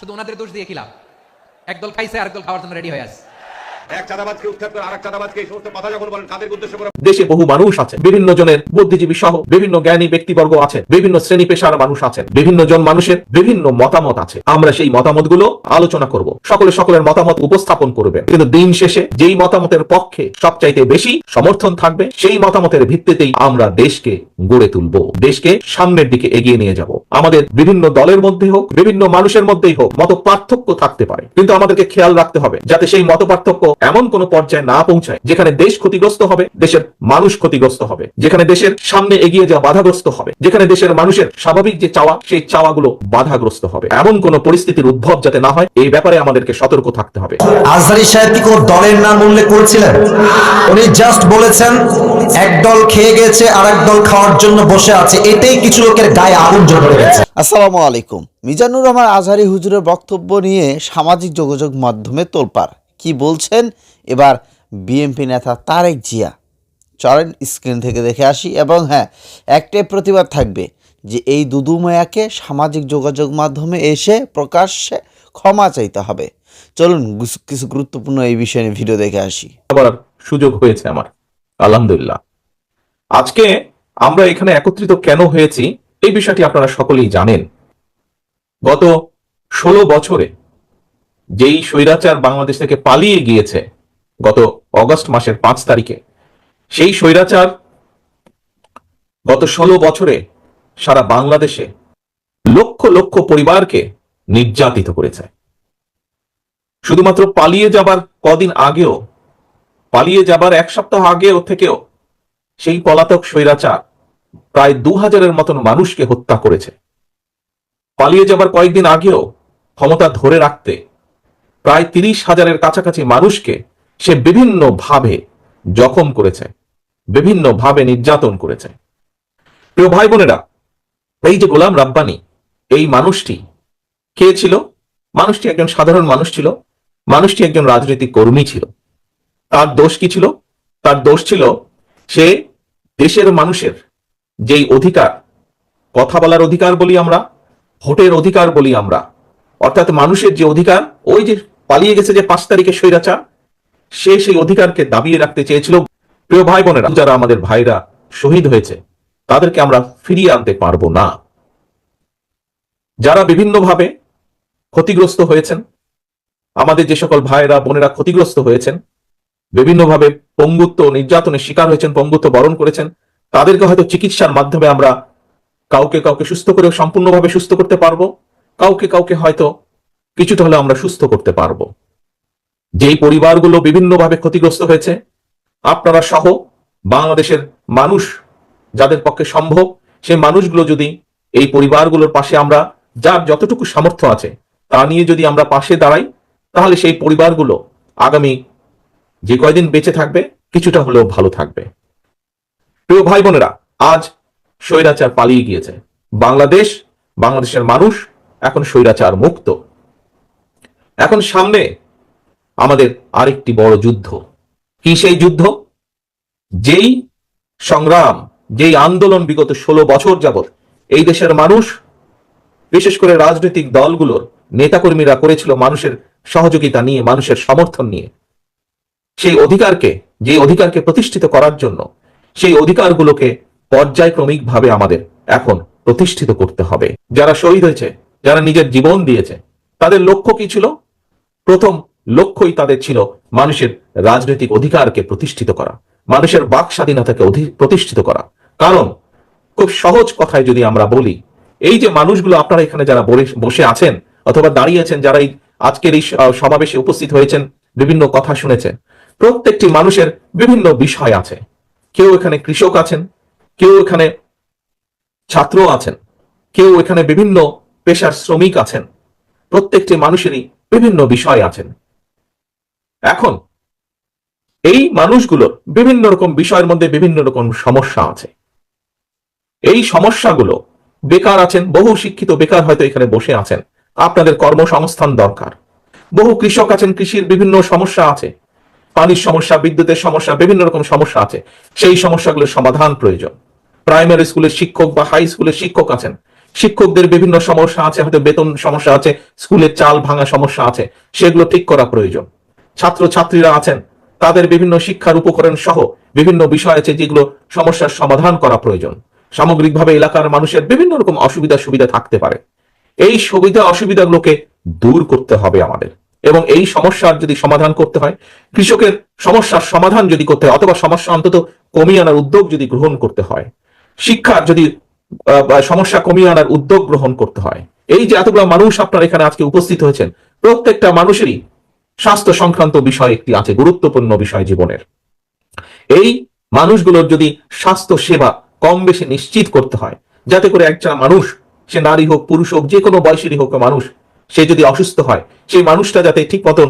শুধু ওনাদের দোষ দিয়ে কি লাভ? একদল খাইছে আরেকদল খাওয়ার জন্য রেডি হয়ে আছে। দেশে বহু মানুষ আছে বিভিন্ন জনের বুদ্ধিজীবী সহ বিভিন্ন জ্ঞানী ব্যক্তিবর্গ আছে বিভিন্ন শ্রেণি পেশার মানুষ আছেন, বিভিন্ন জন মানুষের বিভিন্ন মতামত আছে। আমরা সেই মতামতগুলো আলোচনা করব। সকলে সকলের মতামত উপস্থাপন করবেন। কিন্তু দিন শেষে যেই মতামতের পক্ষে সবচাইতে বেশি সমর্থন থাকবে, সেই মতামতের ভিত্তিতেই আমরা দেশকে গড়ে তুলব। দেশকে সামনের দিকে এগিয়ে নিয়ে যাব। আমাদের বিভিন্ন দলের মধ্যে হোক, বিভিন্ন মানুষের মধ্যেই হোক মত পার্থক্য থাকতে পারে। কিন্তু আমাদেরকে খেয়াল রাখতে হবে, যাতে সেই মত পার্থক্য এমন কোন পর্যায়ে না পৌঁছায় যেখানে দেশ ক্ষতিগ্রস্ত হবে দেশের মানুষ ক্ষতিগ্রস্ত হবে যেখানে দেশের সামনে এগিয়ে যাওয়া বাধাগ্রস্ত হবে যেখানে দেশের মানুষের স্বাভাবিক যে চাওয়া সেই চাওয়াগুলো বাধাগ্রস্ত হবে। এমন কোন পরিস্থিতির উদ্ভব যাতে না হয় এই ব্যাপারে আমাদেরকে সতর্ক থাকতে হবে। আজহারি সাহেব কি কোনো দলের নাম উল্লেখ করেছিলেন? উনি জাস্ট বলেছেন এক দল খেয়ে গেছে আর এক দল খাওয়ার জন্য বসে আছে। এটাই কিছু লোকের গায়ে আগুন জ্বলে গেছে। আসসালামু আলাইকুম। মিজানুর রহমান আজহারি হুজুরের বক্তব্য নিয়ে সামাজিক যোগাযোগ মাধ্যমে তোলপাড়। কি বলছেন? এবার বিএনপি নেতা তারেক জিয়া। চলেন স্ক্রিন থেকে দেখে আসি এবং হ্যাঁ একটাই প্রতিবাদ থাকবে যে এই দুদু মায়াকে সামাজিক যোগাযোগ মাধ্যমে এসে প্রকাশ্যে ক্ষমা চাইতে হবে। চলুন কিছু গুরুত্বপূর্ণ এই বিষয়ে ভিডিও দেখে আসি। করার সুযোগ হয়েছে আমার। আলহামদুলিল্লাহ। আজকে আমরা এখানে একত্রিত কেন হয়েছি এই বিষয়টি আপনারা সকলেই জানেন। গত ষোলো বছরে যেই স্বৈরাচার বাংলাদেশ থেকে পালিয়ে গিয়েছে গত অগস্ট মাসের পাঁচ তারিখে, সেই স্বৈরাচার গত ষোলো বছরে সারা বাংলাদেশে লক্ষ লক্ষ পরিবারকে নির্যাতিত করেছে। শুধুমাত্র পালিয়ে যাবার কদিন আগেও, পালিয়ে যাবার এক সপ্তাহ আগেও থেকেও সেই পলাতক স্বৈরাচার প্রায় দু হাজারের মতন মানুষকে হত্যা করেছে। পালিয়ে যাবার কয়েকদিন আগেও ক্ষমতা ধরে রাখতে প্রায় তিরিশ হাজারের কাছাকাছি মানুষকে সে বিভিন্ন ভাবে জখম করেছে, বিভিন্ন ভাবে নির্যাতন করেছে। প্রিয় ভাই বোনেরা, এই যে গোলাম রাব্বানি, এই মানুষটি কে ছিল? মানুষটি একজন সাধারণ মানুষ ছিল, মানুষটি একজন রাজনৈতিক কর্মী ছিল। তার দোষ কি ছিল? তার দোষ ছিল সে দেশের মানুষের যেই অধিকার, কথা বলার অধিকার বলি আমরা, ভোটের অধিকার বলি আমরা, অর্থাৎ মানুষের যে অধিকার, ওই যে পালিয়ে গেছে যে পাঁচ তারিখে স্বৈরাচার, সে সেই অধিকারকে দাবিয়ে রাখতে চেয়েছিল। প্রিয় ভাই বোনেরা, যারা আমাদের ভাইরা শহীদ হয়েছে, তাদেরকে আমরা ফিরিয়ে আনতে পারব না। যারা বিভিন্নভাবে ক্ষতিগ্রস্ত হয়েছেন, আমাদের যে সকল ভাইরা বোনেরা ক্ষতিগ্রস্ত হয়েছেন, বিভিন্নভাবে পঙ্গুত্ব নির্যাতনের শিকার হয়েছেন, পঙ্গুত্ব বরণ করেছেন, তাদেরকে হয়তো চিকিৎসার মাধ্যমে আমরা কাউকে কাউকে সুস্থ করে সম্পূর্ণভাবে সুস্থ করতে পারব। কাউকে কাউকে হয়তো কিছুটা হলে আমরা সুস্থ করতে পারব। যেই পরিবারগুলো বিভিন্নভাবে ক্ষতিগ্রস্ত হয়েছে, আপনারা সহ বাংলাদেশের মানুষ যাদের পক্ষে সম্ভব, সেই মানুষগুলো যদি এই পরিবারগুলোর পাশে আমরা, যার যতটুকু সামর্থ্য আছে, তা নিয়ে যদি আমরা পাশে দাঁড়াই, তাহলে সেই পরিবারগুলো আগামী যে কয়দিন বেঁচে থাকবে, কিছুটা হলেও ভালো থাকবে। প্রিয় ভাই বোনেরা আজ স্বৈরাচার পালিয়ে গিয়েছে। বাংলাদেশ, বাংলাদেশের মানুষ এখন স্বৈরাচার মুক্ত। এখন সামনে আমাদের আরেকটি বড় যুদ্ধ। কি সেই যুদ্ধ? যেই সংগ্রাম, যেই আন্দোলন বিগত ষোলো বছর যাবত এই দেশের মানুষ, বিশেষ করে রাজনৈতিক দলগুলোর নেতাকর্মীরা করেছিল মানুষের সহযোগিতা নিয়ে, মানুষের সমর্থন নিয়ে। সেই অধিকারকে যে অধিকারকে প্রতিষ্ঠিত করার জন্য, সেই অধিকারগুলোকে পর্যায়ক্রমিক ভাবে আমাদের এখন প্রতিষ্ঠিত করতে হবে। যারা শহীদ হয়েছে, যারা নিজের জীবন দিয়েছে, তাদের লক্ষ্য কি ছিল? প্রথম লক্ষ্যই তাদের ছিল মানুষের রাজনৈতিক অধিকারকে প্রতিষ্ঠিত করা, মানুষের বাক স্বাধীনতাকে প্রতিষ্ঠিত করা। কারণ, খুব সহজ কথায় যদি আমরা বলি, এই যে মানুষগুলো আপনারা এখানে যারা বসে আছেন অথবা দাঁড়িয়েছেন যারা এই আজকের এই সমাবেশে উপস্থিত হয়েছেন, বিভিন্ন কথা শুনেছেন, প্রত্যেকটি মানুষের বিভিন্ন বিষয় আছে। কেউ এখানে কৃষক আছেন, কেউ এখানে ছাত্র আছেন, কেউ এখানে বিভিন্ন পেশার শ্রমিক আছেন প্রত্যেকটি মানুষেরই বিভিন্ন বিষয় আছেন। এখন, এই মানুষগুলোর বিভিন্ন রকম বিষয়ের মধ্যে বিভিন্ন রকম সমস্যা আছে। এই সমস্যাগুলো বেকার আছেন, বহু শিক্ষিত বেকার হয়তো এখানে বসে আছেন। আপনাদের কর্মসংস্থান দরকার। বহু কৃষক আছেন, কৃষির বিভিন্ন সমস্যা আছে। পানির সমস্যা, বিদ্যুতের সমস্যা, বিভিন্ন রকম সমস্যা আছে। সেই সমস্যাগুলোর সমাধান প্রয়োজন। প্রাইমারি স্কুলের শিক্ষক বা হাই স্কুলের শিক্ষক আছেন। শিক্ষকদের বিভিন্ন সমস্যা আছে, হয়তো বেতন সমস্যা আছে, স্কুলের চাল ভাঙা সমস্যা আছে, সেগুলো ঠিক করা প্রয়োজন। ছাত্র ছাত্রীরা আছেন, তাদের বিভিন্ন শিক্ষার উপকরণ সহ বিভিন্ন বিষয় আছে যেগুলো সমস্যার সমাধান করা প্রয়োজন। সামগ্রিকভাবে এলাকার মানুষের বিভিন্ন রকম অসুবিধা সুবিধা থাকতে পারে। এই সুবিধা অসুবিধাগুলোকে দূর করতে হবে আমাদের। এবং এই সমস্যার যদি সমাধান করতে হয়, কৃষকের সমস্যার সমাধান যদি করতে হয়, অথবা সমস্যা অন্তত কমিয়ে আনার উদ্যোগ যদি গ্রহণ করতে হয়, শিক্ষার যদি সমস্যা কমিয়ে আনার উদ্যোগ গ্রহণ করতে হয়। এই যে এতগুলো মানুষ আপনার এখানে আজকে উপস্থিত হয়েছেন, প্রত্যেকটা মানুষেরই স্বাস্থ্য সংক্রান্ত বিষয় একটি আছে, গুরুত্বপূর্ণ বিষয় জীবনের। এই মানুষগুলোর যদি স্বাস্থ্য সেবা কম বেশি নিশ্চিত করতে হয়, যাতে করে একটা মানুষ, সে নারী হোক, পুরুষ হোক, যে কোনো বয়সেরই হোক মানুষ, সে যদি অসুস্থ হয়, সেই মানুষটা যাতে ঠিক মতন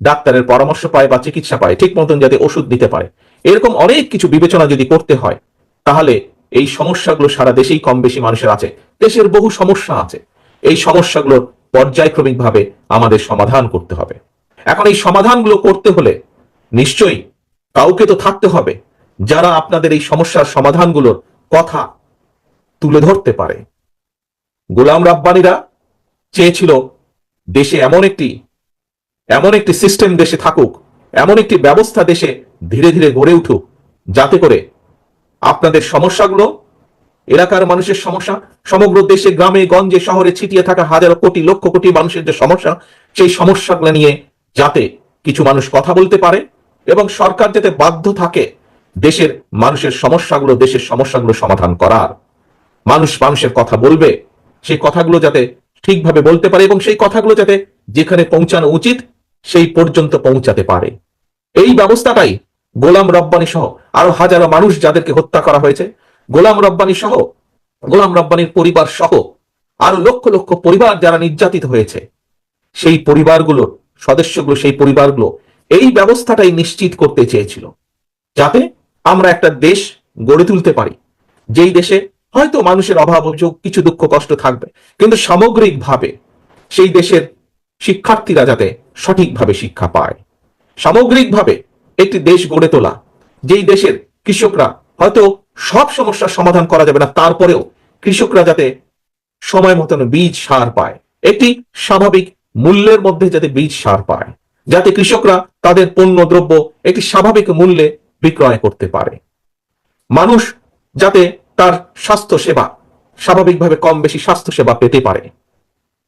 ডাক্তারের পরামর্শ পায় বা চিকিৎসা পায়, ঠিক মতন যাতে ওষুধ দিতে পারে। এরকম অনেক কিছু বিবেচনা যদি করতে হয়, তাহলে এই সমস্যাগুলো সারা দেশেই কম বেশি মানুষের আছে। দেশের বহু সমস্যা আছে। এই সমস্যাগুলোর পর্যায়ক্রমিকভাবে আমাদের সমাধান করতে হবে। এখন এই সমাধানগুলো করতে হলে নিশ্চয়ই কাউকে তো থাকতে হবে যারা আপনাদের এই সমস্যার সমাধানগুলোর কথা তুলে ধরতে পারে। গোলাম রাব্বানিরা চেয়েছিল দেশে এমন একটি এমন একটি সিস্টেম দেশে থাকুক, এমন একটি ব্যবস্থা দেশে ধীরে ধীরে গড়ে উঠুক, যাতে করে আপনাদের সমস্যাগুলো, এলাকার মানুষের সমস্যা, সমগ্র দেশে, গ্রামে, গঞ্জে, শহরে ছিটিয়ে থাকা হাজারো কোটি, লক্ষ কোটি মানুষের যে সমস্যা, সেই সমস্যাগুলো নিয়ে যাতে কিছু মানুষ কথা বলতে পারে এবং সরকার যাতে বাধ্য থাকে দেশের মানুষের সমস্যাগুলো, দেশের সমস্যাগুলো সমাধান করার। মানুষ মানুষের কথা বলবে, সেই কথাগুলো যাতে ঠিকভাবে বলতে পারে এবং সেই কথাগুলো যাতে যেখানে পৌঁছানো উচিত, সেই পর্যন্ত পৌঁছাতে পারে। এই ব্যবস্থাটাই গোলাম রব্বানি সহ আরও হাজারো মানুষ যাদেরকে হত্যা করা হয়েছে, গোলাম রব্বানি সহ, গোলাম রব্বানির পরিবার সহ আরও লক্ষ লক্ষ পরিবার যারা নির্যাতিত হয়েছে, সেই পরিবারগুলোর সদস্যগুলো, সেই পরিবারগুলো এই ব্যবস্থাটাই নিশ্চিত করতে চেয়েছিল যাতে আমরা একটা দেশ গড়ে তুলতে পারি। যেই দেশে হয়তো মানুষের অভাব, অভিযোগ, কিছু দুঃখ, কষ্ট থাকবে, কিন্তু সামগ্রিকভাবে সেই দেশের শিক্ষার্থীরা যাতে সঠিকভাবে শিক্ষা পায়। সামগ্রিকভাবে একটি দেশ গড়ে তোলা। যেই দেশের কৃষকরা হয়তো সব সমস্যার সমাধান করা যাবে না, তারপরেও কৃষকরা যাতে সময় মতন বীজ সার পায়। একটি স্বাভাবিক মূল্যের মধ্যে যাতে বীজ সার পায়, যাতে কৃষকরা তাদের পণ্য, দ্রব্য একটি স্বাভাবিক মূল্যে বিক্রয় করতে পারে। মানুষ যাতে তার স্বাস্থ্য সেবা স্বাভাবিকভাবে কম বেশি স্বাস্থ্য সেবা পেতে পারে।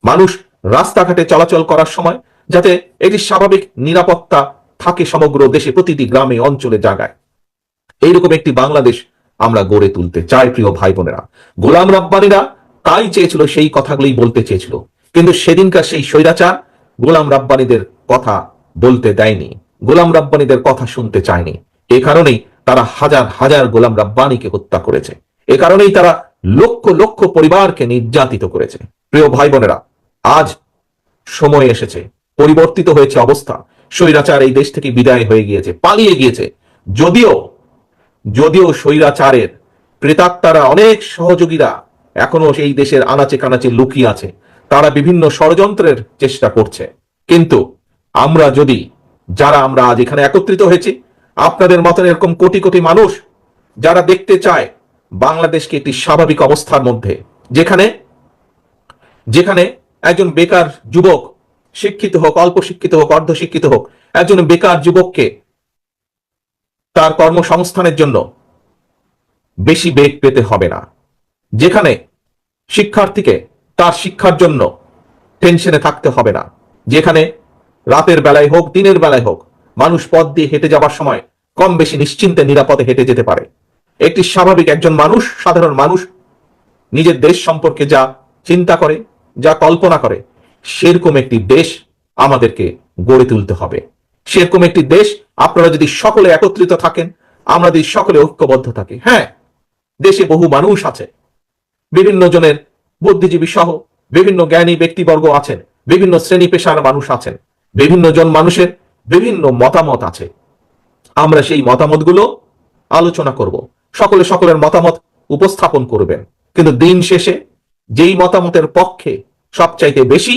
মানুষ রাস্তাঘাটে চলাচল করার সময় যাতে একটি স্বাভাবিক নিরাপত্তা থাকে সমগ্র দেশে প্রতিটি গ্রামে, অঞ্চলে, জায়গায়। এইরকম একটি বাংলাদেশ আমরা গড়ে তুলতে চাই, প্রিয় ভাই বোনেরা গোলাম রব্বানিরা তাই চেয়েছিল, সেই কথাগুলোই বলতে চেয়েছিল। কিন্তু সেদিনকার সেই স্বৈরাচার গোলাম রাব্বানিদের কথা বলতে দেয়নি। গোলাম রাব্বানিদের কথা শুনতে চায়নি। এ কারণেই তারা হাজার হাজার গোলাম রাব্বানিকে হত্যা করেছে। এ কারণেই তারা লক্ষ লক্ষ পরিবারকে নির্যাতিত করেছে। প্রিয় ভাই বোনেরা আজ সময় এসেছে, পরিবর্তিত হয়েছে অবস্থা। স্বৈরাচার এই দেশ থেকে বিদায় হয়ে গিয়েছে, পালিয়ে গিয়েছে। যদিও যদিও স্বৈরাচারের প্রেতাত্মারা অনেক সহযোগীরা এখনও সেই দেশের আনাচে কানাচে লুকিয়ে আছে, তারা বিভিন্ন ষড়যন্ত্রের চেষ্টা করছে। কিন্তু আমরা যদি, যারা আমরা আজ এখানে একত্রিত হয়েছি, আপনাদের মতন এরকম কোটি কোটি মানুষ যারা দেখতে চায় বাংলাদেশকে একটি স্বাভাবিক অবস্থার মধ্যে, যেখানে যেখানে একজন বেকার যুবক শিক্ষিত হোক, অল্প শিক্ষিত হোক, অর্ধ শিক্ষিত হোক, একজন বেকার যুবককে তার কর্মসংস্থানের জন্য বেশি বেগ পেতে হবে না। যেখানে শিক্ষার্থীকে তার শিক্ষার জন্য টেনশনে থাকতে হবে না। যেখানে রাতের বেলায় হোক, দিনের বেলায় হোক, মানুষ পথ দিয়ে হেঁটে যাবার সময় কম বেশি নিশ্চিন্তে, নিরাপদে হেঁটে যেতে পারে। একটি স্বাভাবিক একজন মানুষ, সাধারণ মানুষ, নিজের দেশ সম্পর্কে যা চিন্তা করে, যা কল্পনা করে সেরকম একটি দেশ আমাদেরকে গড়ে তুলতে হবে। সেরকম একটি দেশ আপনারা যদি সকলে একত্রিত থাকেন, আমরা যদি সকলে ঐক্যবদ্ধ থাকি হ্যাঁ দেশে বহু মানুষ আছে, বিভিন্ন জনের বুদ্ধিজীবী সহ বিভিন্ন জ্ঞানী ব্যক্তিবর্গ আছেন, বিভিন্ন শ্রেণি পেশার মানুষ আছেন, বিভিন্ন জন মানুষের বিভিন্ন মতামত আছে। আমরা সেই মতামতগুলো আলোচনা করব। সকলে সকলের মতামত উপস্থাপন করবেন। কিন্তু দিন শেষে যেই মতামতের পক্ষে সবচাইতে বেশি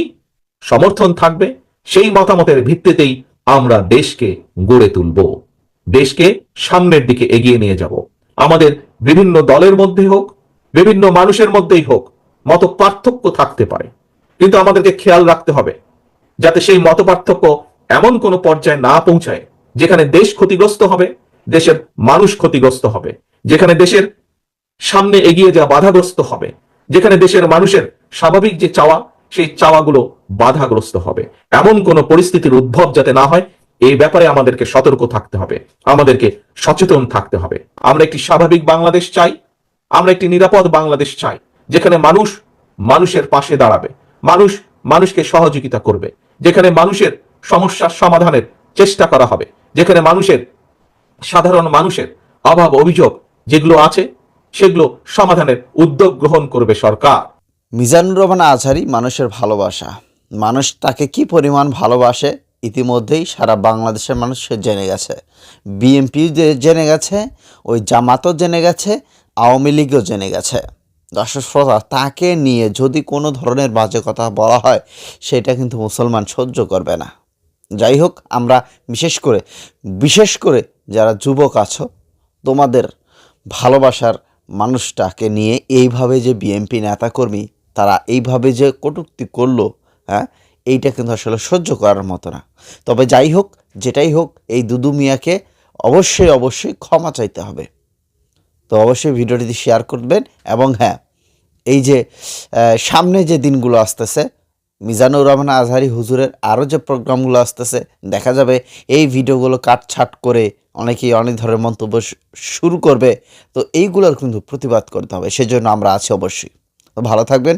সমর্থন থাকবে, সেই মতামতের ভিত্তিতেই আমরা দেশকে গড়ে তুলব। দেশকে সামনের দিকে এগিয়ে নিয়ে যাব। আমাদের বিভিন্ন দলের মধ্যে হোক, বিভিন্ন মানুষের মধ্যেই হোক মত পার্থক্য থাকতে পারে। কিন্তু আমাদেরকে খেয়াল রাখতে হবে, যাতে সেই মত পার্থক্য এমন কোনো পর্যায়ে না পৌঁছায়, যেখানে দেশ ক্ষতিগ্রস্ত হবে, দেশের মানুষ ক্ষতিগ্রস্ত হবে, যেখানে দেশের সামনে এগিয়ে যাওয়া বাধাগ্রস্ত হবে। যেখানে দেশের মানুষের স্বাভাবিক যে চাওয়া, সেই চাওয়াগুলো বাধাগ্রস্ত হবে। এমন কোন পরিস্থিতির উদ্ভব যাতে না হয়, এই ব্যাপারে আমাদেরকে সতর্ক থাকতে হবে। আমাদেরকে সচেতন থাকতে হবে। আমরা একটি স্বাভাবিক বাংলাদেশ চাই, আমরা একটি নিরাপদ বাংলাদেশ চাই, যেখানে মানুষ মানুষের পাশে দাঁড়াবে, মানুষ মানুষকে সহযোগিতা করবে, যেখানে মানুষের সমস্যার সমাধানের চেষ্টা করা হবে, যেখানে মানুষের সাধারণ মানুষের অভাব অভিযোগ যেগুলো আছে সেগুলো সমাধানের উদ্যোগ গ্রহণ করবে সরকার। মিজানুর রহমান আজহারি, মানুষের ভালোবাসা। মানুষ তাকে কি পরিমাণ ভালোবাসে, ইতিমধ্যেই সারা বাংলাদেশের মানুষ জেনে গেছে। বিএনপি জেনে গেছে, ওই জামাতও জেনে গেছে, আওয়ামী লীগও জেনে গেছে। দর্শক শ্রোতা, তাকে নিয়ে যদি কোনো ধরনের বাজে কথা বলা হয়, সেটা কিন্তু মুসলমান সহ্য করবে না। যাই হোক, আমরা বিশেষ করে বিশেষ করে যারা যুবক আছো, তোমাদের ভালোবাসার মানুষটাকে নিয়ে এইভাবে যে বিএনপি নেতাকর্মী তারা এইভাবে যে কটূক্তি করল হ্যাঁ এইটা কিন্তু আসলে সহ্য করার মতো না। তবে যাই হোক, যেটাই হোক, এই দুদু মিয়াকে অবশ্যই অবশ্যই ক্ষমা চাইতে হবে। তো অবশ্যই ভিডিওটি শেয়ার করবেন এবং হ্যাঁ এই যে সামনে যে দিনগুলো আসতেছে মিজানুর রহমান আজহারি হুজুরের আরও যে প্রোগ্রামগুলো আসতেছে, দেখা যাবে এই ভিডিওগুলো কাটছাট করে অনেকেই অনেক ধরনের মন্তব্য শুরু করবে। তো এইগুলোর কিন্তু প্রতিবাদ করতে হবে, সেজন্য আমরা আছি অবশ্যই। তো ভালো থাকবেন